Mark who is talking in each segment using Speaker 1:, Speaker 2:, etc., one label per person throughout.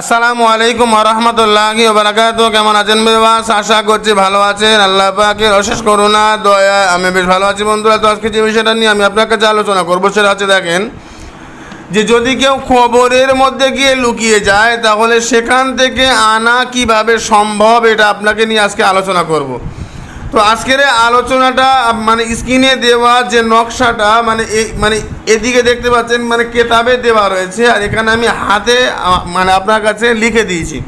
Speaker 1: আসসালামু আলাইকুম রহমতুল্লাহ বারাকাত কেমন আছেন বেবাস? আশা করছি ভালো আছেন। আল্লাহ পাকে অশেষ করুণা, দয়া, আমি বেশ ভালো আছি বন্ধুরা। তো আজকে যে বিষয়টা নিয়ে আমি আপনার কাছে আলোচনা করব সেটা আছে দেখেন যে যদি কেউ খবরের মধ্যে গিয়ে লুকিয়ে যায়, তাহলে সেখান থেকে আনা কীভাবে সম্ভব এটা আপনাকে নিয়ে আজকে আলোচনা করব। তো আজকের আলোচনাটা মানে স্ক্রিনে দেওয়া যে নকশাটা মানে মানে এদিকে দেখতে পাচ্ছেন মানে কেতাবে দেওয়া রয়েছে, আর এখানে আমি হাতে মানে আপনার কাছে লিখে দিয়েছি।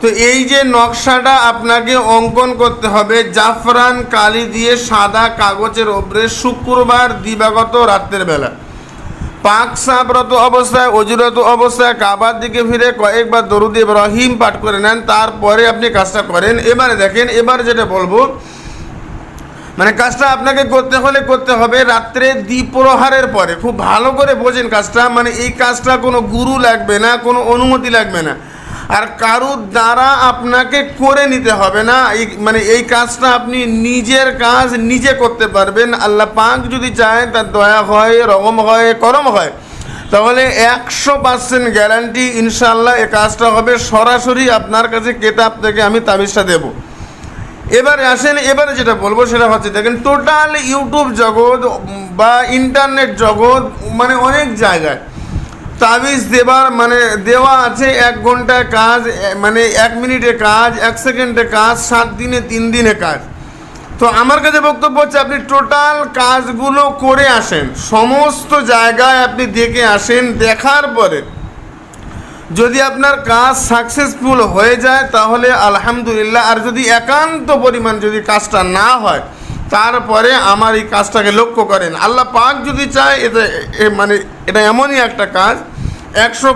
Speaker 1: তো এই যে নকশাটা আপনাকে অঙ্কন করতে হবে, জাফরান কালি দিয়ে সাদা কাগজের ওপরে শুক্রবার দিবাগত রাত্রের বেলা। পাক সাঁপরত অবস্থায় অজুরত অবস্থায় কাবার দিকে ফিরে কয়েকবার দরুদ ইব্রাহিম পাঠ করে নেন, তারপরে আপনি কাজটা করেন। এবারে দেখেন, এবার যেটা বলব মানে কাজটা আপনাকে করতে হলে করতে হবে রাত্রে দ্বিপ্রহারের পরে। খুব ভালো করে বোঝেন কাজটা মানে এই কাজটা কোনো গুরু লাগবে না, কোনো অনুমতি লাগবে না। আর কারুর দ্বারা আপনাকে করে নিতে হবে না। মানে এই কাজটা আপনি নিজের কাজ নিজে করতে পারবেন। আল্লাহ পাক যদি চায়, তার দয়া হয় রকম হয়, করম হয়, তাহলে একশো পার্সেন্ট গ্যারান্টি ইনশাল্লাহ এই কাজটা হবে। সরাসরি আপনার কাছে কেতাব থেকে আমি তাবিজটা দেবো। এবারে আসেন, এবারে যেটা বলব সেটা হচ্ছে, দেখেন টোটাল ইউটিউব জগৎ বা ইন্টারনেট জগৎ মানে অনেক জায়গায় তাবিজ দেবার মানে দেওয়া আছে এক ঘন্টায় কাজ মানে এক মিনিটে কাজ, এক সেকেন্ডে কাজ, সাত দিনে তিন দিনে কাজ। তো আমার কাছে বক্তব্য হচ্ছে আপনি টোটাল কাজগুলো করে আসেন। সমস্ত জায়গায় আপনি দেখে আসেন, দেখার পরে যদি আপনার কাজ সাকসেসফুল হয়ে যায়, তাহলে আলহামদুলিল্লাহ, আর যদি একান্ত পরিমাণ যদি কাজটা না হয়, তারপরে আমার এই কাজটাকে লক্ষ্য করেন। আল্লাহ পাক যদি চায় এটা মানে এটা এমনই একটা কাজ একশো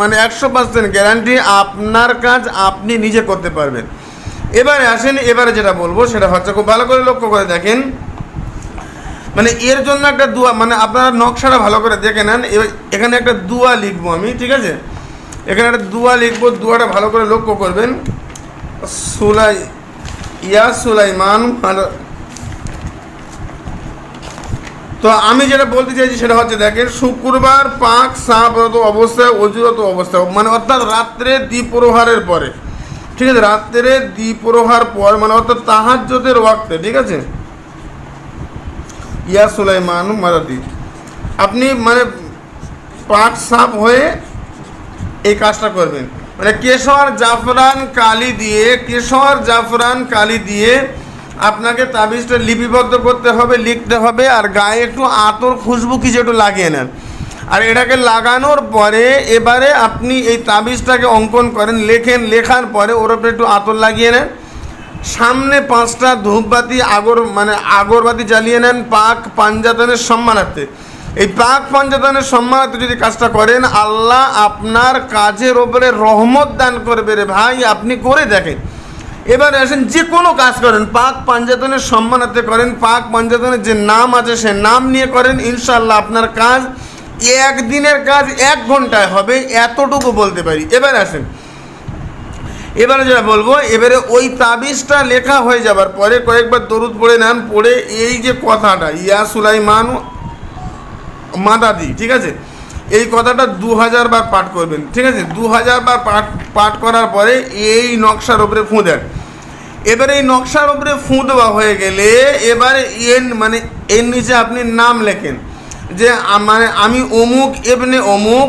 Speaker 1: মানে একশো পার্সেন্ট গ্যারান্টি আপনার কাজ আপনি নিজে করতে পারবেন। এবারে আসেন, এবারে যেটা বলব সেটা হচ্ছে খুব ভালো করে লক্ষ্য করে দেখেন। মানে এর জন্য একটা দুয়া মানে আপনারা নকশাটা ভালো করে দেখে নেন। এখানে একটা দুয়া লিখব আমি, ঠিক আছে? এখানে একটা দুয়া লিখব, দুয়াটা ভালো করে লক্ষ্য করবেন। সুলাই, ইয়া সুলাইমান তো আমি যেটা বলতে চাইছি সেটা হচ্ছে, দেখেন, শুক্রবার পাক সাহাবরত অবস্থায় অজুরত অবস্থায় মানে অর্থাৎ রাত্রে দ্বীপ্রহারের পরে। ঠিক আছে, রাত্রে দ্বীপ্রহার পর মানে অর্থাৎ তাহাজ্যতের ওয়াক্তে, ঠিক আছে? ইয়া সুলাইমান মারাদি আপনি মানে পাক সাপ হয়ে এই কাজটা করবেন। মানে কেশর জাফরান কালি দিয়ে, কেশর জাফরান কালি দিয়ে আপনাকে তাবিজটা লিপিবদ্ধ করতে হবে, লিখতে হবে আর গায়ে একটু আতর খুশবু কিছু একটু লাগিয়ে নেন। আর এটাকে লাগানোর পরে এবারে আপনি এই তাবিজটাকে অঙ্কন করেন, লেখেন, লেখার পরে ওর উপরে একটু আতর লাগিয়ে নেন। সামনে পাঁচটা ধূপবাতি, আগর মানে আগরবাতি জ্বালিয়ে নেন পাক পাঞ্জাতনের সম্মানার্থে। এই পাক পাঞ্জাতনের সম্মানার্থে যদি কাজটা করেন, আল্লাহ আপনার কাজের ওপরে রহমত দান করবে রে ভাই, আপনি করে দেখেন। এবারে আসেন, যে কোনো কাজ করেন, পাক পাঞ্জাতনের সম্মানার্থে করেন, পাক পাঞ্জাতনের যে নাম আছে সে নাম নিয়ে করেন ইনশাল্লাহ আপনার কাজ একদিনের কাজ এক ঘন্টায় হবে, এতটুকু বলতে পারি। এবার আসেন, এবারে যেটা বলব, এবারে ওই তাবিজটা লেখা হয়ে যাবার পরে কয়েকবার দরুদ পড়ে নেন, পড়ে এই যে কথাটা, ইয়া সুলাইমান মাদাদি, ঠিক আছে? এই কথাটা দু হাজার বার পাঠ করবেন, ঠিক আছে? দু হাজার বার পাঠ পাঠ করার পরে এই নকশার ওপরে ফুঁ দেন। এবারে এই নকশার উপরে ফুঁ দেওয়া হয়ে গেলে এবারে এর মানে এর নিচে আপনি নাম লেখেন। যে মানে আমি অমুক এবনে অমুক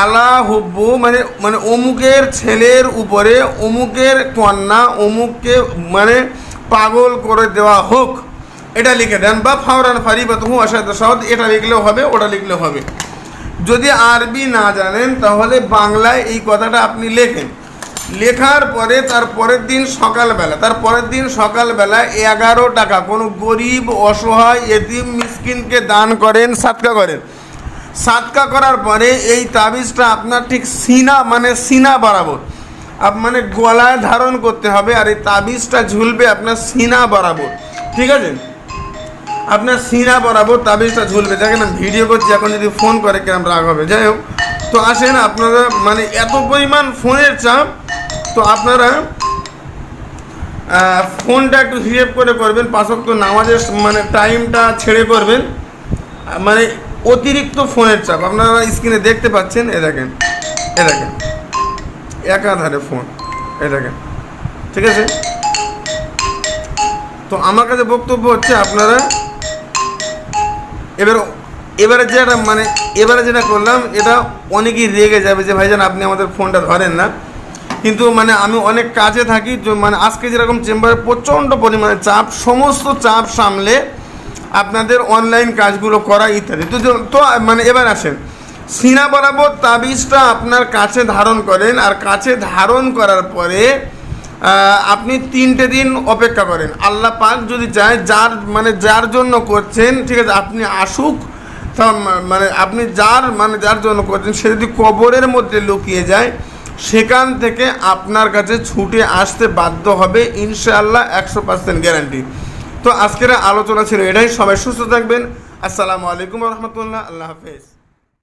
Speaker 1: আলা হব্বু মানে মানে অমুকের ছেলের উপরে অমুকের কন্যা, অমুককে মানে পাগল করে দেওয়া হোক, এটা লিখে দেন, বা ফাওরান ফারি বা তহু আসাদ এটা লিখলেও হবে, ওটা লিখলেও হবে। যদি আরবি না জানেন, তাহলে বাংলায় এই কথাটা আপনি লেখেন। লেখার পরে তার পরের দিন সকালবেলা, তার পরের দিন সকালবেলা এগারো টাকা কোনো গরিব, অসহায়, এতিম, মিসকিনকে দান করেন, সাতকা করেন। সাতকা করার পরে এই তাবিজটা আপনার ঠিক সিনা মানে সিনা বরাবর আপ মানে গলায় ধারণ করতে হবে আর এই তাবিজটা ঝুলবে আপনার সিনা বরাবর ঠিক আছে? আপনার সিনা বরাবর তাবিজটা ঝুলবে। দেখেন, ভিডিও করছি, এখন যদি ফোন করে কেমন রাগ হবে। যাই হোক, তো আসেন, আপনারা মানে এত পরিমাণ ফোনের চাপ, তো আপনারা ফোনটা একটু হিসেব করে করবেন পাশক তো নামাজের মানে টাইমটা ছেড়ে করবেন। মানে অতিরিক্ত ফোনের চাপ। আপনারা স্ক্রিনে দেখতে পাচ্ছেন, এ দেখেন এ দেখেন, একাধারে ফোন এটাকে ঠিক আছে? তো আমার কাছে বক্তব্য হচ্ছে, আপনারা এবার, এবারে যেটা মানে এবারে যেটা করলাম, এটা অনেকেই রেগে যাবে যে, ভাইজান, আপনি আমাদের ফোনটা ধরেন না। কিন্তু মানে আমি অনেক কাজে থাকি মানে আজকে যেরকম চেম্বারে প্রচণ্ড পরিমাণে চাপ, সমস্ত চাপ সামলে আপনাদের অনলাইন কাজগুলো করা ইত্যাদি। তো তো মানে এবার আসেন। সিনা বরাবর তাবিজটা আপনার কাছে ধারণ করেন, আর কাছে ধারণ করার পরে আপনি তিনটে দিন অপেক্ষা করেন। আল্লাহ পাক যদি চায়, যার মানে যার জন্য করছেন, ঠিক আছে, আপনি আসুক মানে আপনি যার মানে যার জন্য করছেন, সে যদি কবরের মধ্যে লুকিয়ে যায়, সেখান থেকে আপনার কাছে ছুটে আসতে বাধ্য হবে, ইনশাআল্লাহ একশো পার্সেন্ট গ্যারান্টি। তো আজকের আলোচনা ছিল এটাই, সবাই সুস্থ থাকবেন। আসসালামু আলাইকুম রহমতুল্লাহ, আল্লাহ হাফেজ।